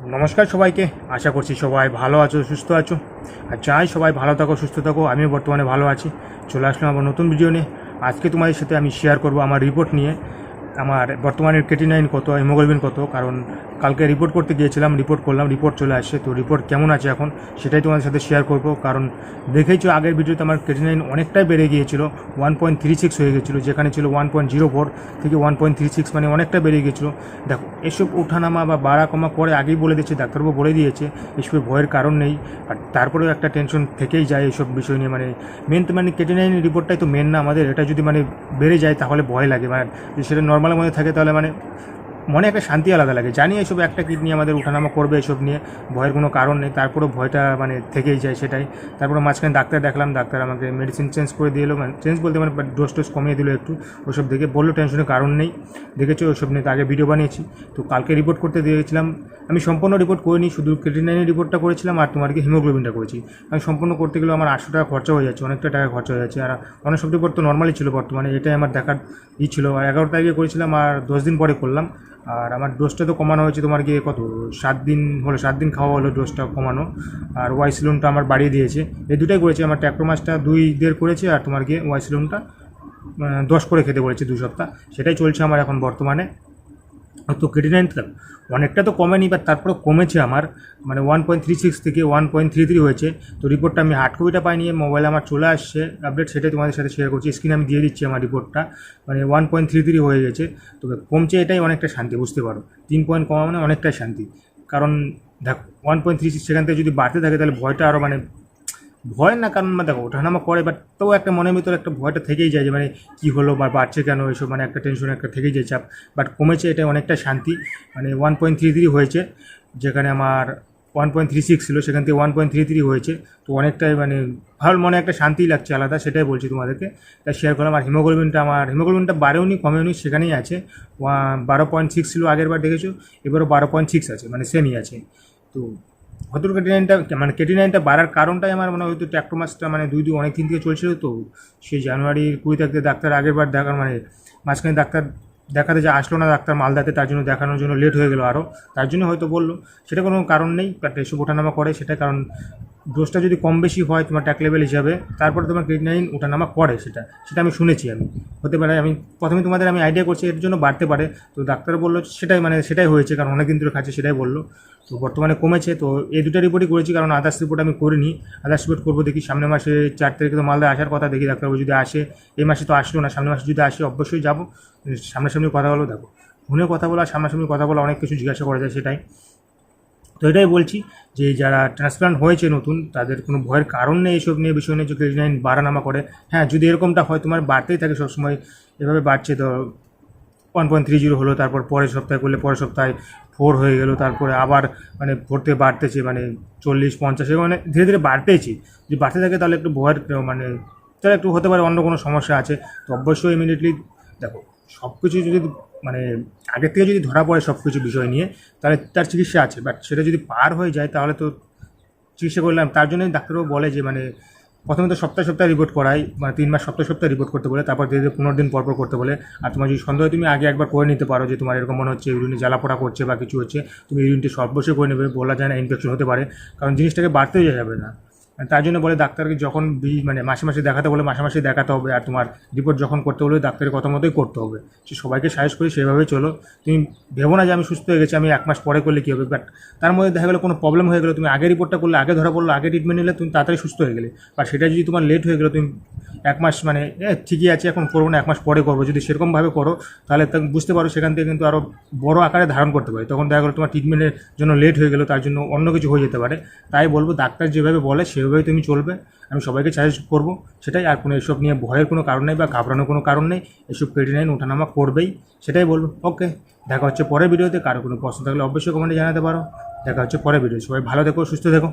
নমস্কার সবাইকে। আশা করছি সবাই ভালো আছো, সুস্থ আছো। আর চাই সবাই ভালো থাকো, সুস্থ থাকো। আমিও বর্তমানে ভালো আছি। চলে আসলাম আমার নতুন ভিডিও নিয়ে। আজকে তোমাদের সাথে আমি শেয়ার করব আমার রিপোর্ট নিয়ে। আমার বর্তমানে নাইন কত হিমোগ্লোবিন কত, কারণ কালকে রিপোর্ট করতে গিয়েছিলাম রিপোর্ট করলাম রিপোর্ট চলে আসছে, তো রিপোর্ট কেমন আছে এখন সেটাই তোমাদের সাথে শেয়ার করব, কারণ দেখেইছো আগের ভিডিওতে আমার কেটি নাইন অনেকটাই বেড়ে গিয়েছিল ওয়ান পয়েন্ট থ্রি সিক্স হয়ে গেছিল যেখানে ছিল ওয়ান পয়েন্ট জিরো ফোর থেকে ওয়ান পয়েন্ট থ্রি সিক্স মানে অনেকটা বেড়ে গিয়েছিল। দেখো, এসব ওঠানামা বা বাড়া কমা করে আগেই বলে দিচ্ছে ডাক্তারবাবু বলে দিয়েছে, এসবের ভয়ের কারণ নেই, আর তারপরেও একটা টেনশন থেকেই যায় এইসব বিষয় নিয়ে মানে মেন তো মানে কেটি নাইন রিপোর্টটাই তো মেন না আমাদের, এটা যদি মানে বেড়ে যায় তাহলে ভয় লাগে মানে সেটা নর্মালের মধ্যে থাকে তাহলে মানে মনে একটা শান্তি আলাদা লাগে। জানি এসব একটা কিডনি আমাদের উঠানামা করবে এসব নিয়ে। ভয়ের কোনো কারণ নেই। তারপরেও ভয়টা মানে থেকেই যায় সেটাই। তারপরে মাঝখানে ডাক্তার দেখলাম, ডাক্তার আমাকে মেডিসিন চেঞ্জ করে দিয়ে এলো। মানে চেঞ্জ বলতে মানে ডোজ টোজ কমিয়ে দিল একটু। ওসব দেখে বলল টেনশনের কারণ নেই। দেখেছ, ওসব নিয়ে আগে ভিডিও বানিয়েছি। তো কালকে রিপোর্ট করতে দিয়েছিলাম। আমি সম্পূর্ণ রিপোর্ট করিনি, শুধু ক্রেটিনাইনের রিপোর্টটা করেছিলাম আর তোমার কি হিমোগ্লোবিনটা করেছি। আমি সম্পূর্ণ করতে গেলে আমার আটশো টাকা খরচা হয়ে যাচ্ছে, অনেকটা টাকা খরচা হয়ে যাচ্ছে। আর অনেক সব রিপোর্ট তো নর্মালি ছিল বর্তমানে, এটাই আমার দেখার ই ছিল। আর এগারো তারিখে করেছিলাম আর দশ দিন পরে করলাম। আর আমার ডোজটা তো কমানো হয়েছে তোমার গিয়ে কত? সাত দিন হলো, সাত দিন খাওয়া হলো ডোজটা কমানো। আর ওয়াই সিলুনটা আমার বাড়িয়ে দিয়েছে। এই দুটাই করেছে। আমার ট্যাক্টোমাসটা দুই দেড় করেছে আর তোমার গিয়ে ওয়াই সিলুনটা দশ করে খেতে বলেছে দু সপ্তাহ। সেটাই চলছে আমার এখন বর্তমানে। তো ক্রেটিনাইন অনেকটা তো কমেনি বা তারপরে কমেছে আমার। মানে ওয়ান পয়েন্ট থ্রি সিক্স থেকে ওয়ান পয়েন্ট থ্রি থ্রি হয়েছে। তো রিপোর্টটা আমি হার্ড কপিটা পাইনি মোবাইলে আমার চলে আসছে। আপডেট সেটাই তোমাদের সাথে শেয়ার করছি। স্ক্রিনে আমি দিয়ে দিচ্ছি আমার রিপোর্টটা মানে ওয়ান পয়েন্ট থ্রি থ্রি হয়ে গেছে। তবে কমছে এটাই অনেকটা শান্তি, বুঝতে পারো। তিন পয়েন্ট কমা মানে অনেকটাই শান্তি। কারণ দেখ ওয়ান পয়েন্ট থ্রি সিক্স সেখান থেকে যদি বাড়তে থাকে, তাহলে ভয়টা আরও মানে ভয় না, কারণ মানে দেখো, ওঠানামা করে বাট তবু একটা মনের ভিতরে একটা ভয়টা থেকেই যায় যে মানে কী হলো বা বাড়ছে কেন এসব মানে একটা টেনশন একটা থেকেই যায় চাপ। বাট কমেছে, এটা অনেকটা শান্তি। মানে ওয়ান পয়েন্ট থ্রি থ্রি হয়েছে, যেখানে আমার ওয়ান পয়েন্ট থ্রি সিক্স ছিল, সেখান থেকে ওয়ান পয়েন্ট থ্রি থ্রি হয়েছে। তো অনেকটাই মানে ভালো, মনে একটা শান্তি লাগছে, আলাদা, সেটাই বলছি তোমাদেরকে। তাই শেয়ার করলাম, আর হিমোগ্লোবিনটা আমার হিমোগ্লোবিনটা বাড়েওনি, কমেওনি, সেখানেই আছে। বারো পয়েন্ট সিক্স ছিল আগের বার দেখেছ? এবারও বারো পয়েন্ট সিক্স আছে মানে সেমই আছে। তো হয়তো কেটিনাইনটা মানে কেটি নাইনটা বাড়ার কারণটাই আমার মনে হয় হয়তো ট্যাক্টোমাসটা মানে দুই দুই, অনেক দিন থেকে চলছিল তো। সেই জানুয়ারির কুড়ি তারিখে ডাক্তার আগের বার দেখার মানে মাঝখানে ডাক্তার দেখাতে যে আসলো না ডাক্তার মালদাতে, তার জন্য দেখানোর জন্য লেট হয়ে গেলো আরও তার জন্য হয়তো বলল, সেটা কোনো কারণ নেই প্যাটে এসব ওঠানামা করে সেটা কারণ ডোজটা যদি কম বেশি হয় তোমার ট্যাক লেভেল হিসাবে, তারপরে তোমার ক্রিটনাইন ওঠানামা করে সেটা। সেটা আমি শুনেছি আমি। হতে পারে আমি, প্রথমে তোমাদের আমি আইডিয়া করছি, এর জন্য বাড়তে পারে। তো ডাক্তার বলল সেটাই মানে সেটাই হয়েছে, কারণ অনেক দিন ধরে খাচ্ছে, সেটাই বলল। তো বর্তমানে কমেছে, তো এই দুটো রিপোর্টই করেছি, কারণ আদার্স রিপোর্ট আমি করিনি। আদার্স রিপোর্ট করব দেখি, সামনের মাসে চার তারিখে তো মালদা আসার কথা, দেখি ডাক্তারবাবু যদি আসে, এই মাসে তো আসলো না সামনে মাসে যদি আসে অবশ্যই যাব। সামনাসামনি কথা বলো, দেখো। ফোনে কথা বলা সামনাসামনি কথা বলা অনেক কিছু জিজ্ঞাসা করা যায় সেটাই। তো এটাই বলছি যে যারা ট্রান্সপ্লান্ট হয়েছে নতুন, তাদের কোনো ভয়ের কারণ নেই এসব নিয়ে, বিষয় নিয়ে যে ক্রেডিনাইন বাড়ানামা করে। হ্যাঁ যদি এরকমটা হয়, তোমার বাড়তেই থাকে সবসময়, এভাবে বাড়ছে তো ওয়ান পয়েন্ট থ্রি জিরো হলো, তারপর পরের সপ্তাহে করলে পরের সপ্তাহে ফোর হয়ে গেলো, তারপরে আবার মানে থেকে বাড়তেছে মানে চল্লিশ, পঞ্চাশ মানে ধীরে ধীরে বাড়তেইছে যদি বাড়তে থাকে, তাহলে একটু ভয়ের মানে তাহলে একটু হতে পারে, অন্য কোনো সমস্যা আছে। তো অবশ্যই ইমিডিয়েটলি দেখো সব কিছু যদি মানে আগের থেকে যদি ধরা পড়ে সব কিছু বিষয় নিয়ে, তাহলে তার চিকিৎসা আছে। বাট সেটা যদি পার হয়ে যায়, তাহলে তো চিকিৎসা করলাম। তার জন্যই ডাক্তারবাবু বলে যে মানে প্রথমে তো সপ্তাহে সপ্তাহে রিপোর্ট করাই মানে তিন মাস সপ্তাহে সপ্তাহে রিপোর্ট করতে বলে, তারপর ধীরে ধীরে পনেরো দিন পর পর করতে বলে। আর তোমার যদি সন্দেহ তুমি আগে একবার করে নিতে পারো যে, তোমার এরকম মনে হচ্ছে ইউরিনে জ্বালাপোড়া করছে বা কিছু হচ্ছে, তুমি ইউরিনটি সর্বশেষ করে নেবে, বলা যায় না ইনফেকশন হতে পারে। কারণ জিনিসটাকে বাড়তেই যাবে না। তার জন্য বলে ডাক্তারকে যখন মানে মাসে মাসে দেখাতে বলে, মাসে মাসে দেখাতে হবে আর তোমার রিপোর্ট যখন করতে বলে ডাক্তারের কথা মতোই করতে হবে। সে সবাইকে সাজেস্ট করি সেভাবেই চলো। তুমি ভেবো না যে আমি সুস্থ হয়ে গেছি, আমি এক মাস পরে করলে কী হবে? বাট তার মধ্যে দেখা গেলো কোনো প্রবলেম হয়ে গেলো, তুমি আগে রিপোর্টটা করলে, আগে ধরা পড়ল, আগে ট্রিটমেন্ট নিলে তুমি তাড়াতাড়ি সুস্থ হয়ে গেলে। আর সেটা যদি তোমার লেট হয়ে গেলো, তুমি এক মাস মানে ঠিকই আছে, এখন করব না, এক মাস পরে করব। যদি সেরকমভাবে করো, তাহলে বুঝতে পারো সেখান থেকে কিন্তু আরও বড় আকারে ধারণ করতে পারে। তখন দেখা গেলো তোমার ট্রিটমেন্টের জন্য লেট হয়ে গেলো, তার জন্য অন্য কিছু হয়ে যেতে পারে। তাই বলব, ডাক্তার যেভাবে বলে সেভাবেই তুমি চলবে, আমি সবাইকে সাজেস্ট করব, সেটাই আর কোনো এসব নিয়ে ভয়ের কোনো কারণ নেই বা ঘাবড়ানোর কোনো কারণ নেই, এসব ক্রেডিনাইন ওঠানামা করবেই, সেটাই বলব। ওকে দেখা হচ্ছে পরের ভিডিওতে কারও কোনো প্রশ্ন থাকলে অবশ্যই কমেন্টে জানাতে পারো। দেখা হচ্ছে পরে ভিডিও সবাই ভালো দেখো সুস্থ থেকো।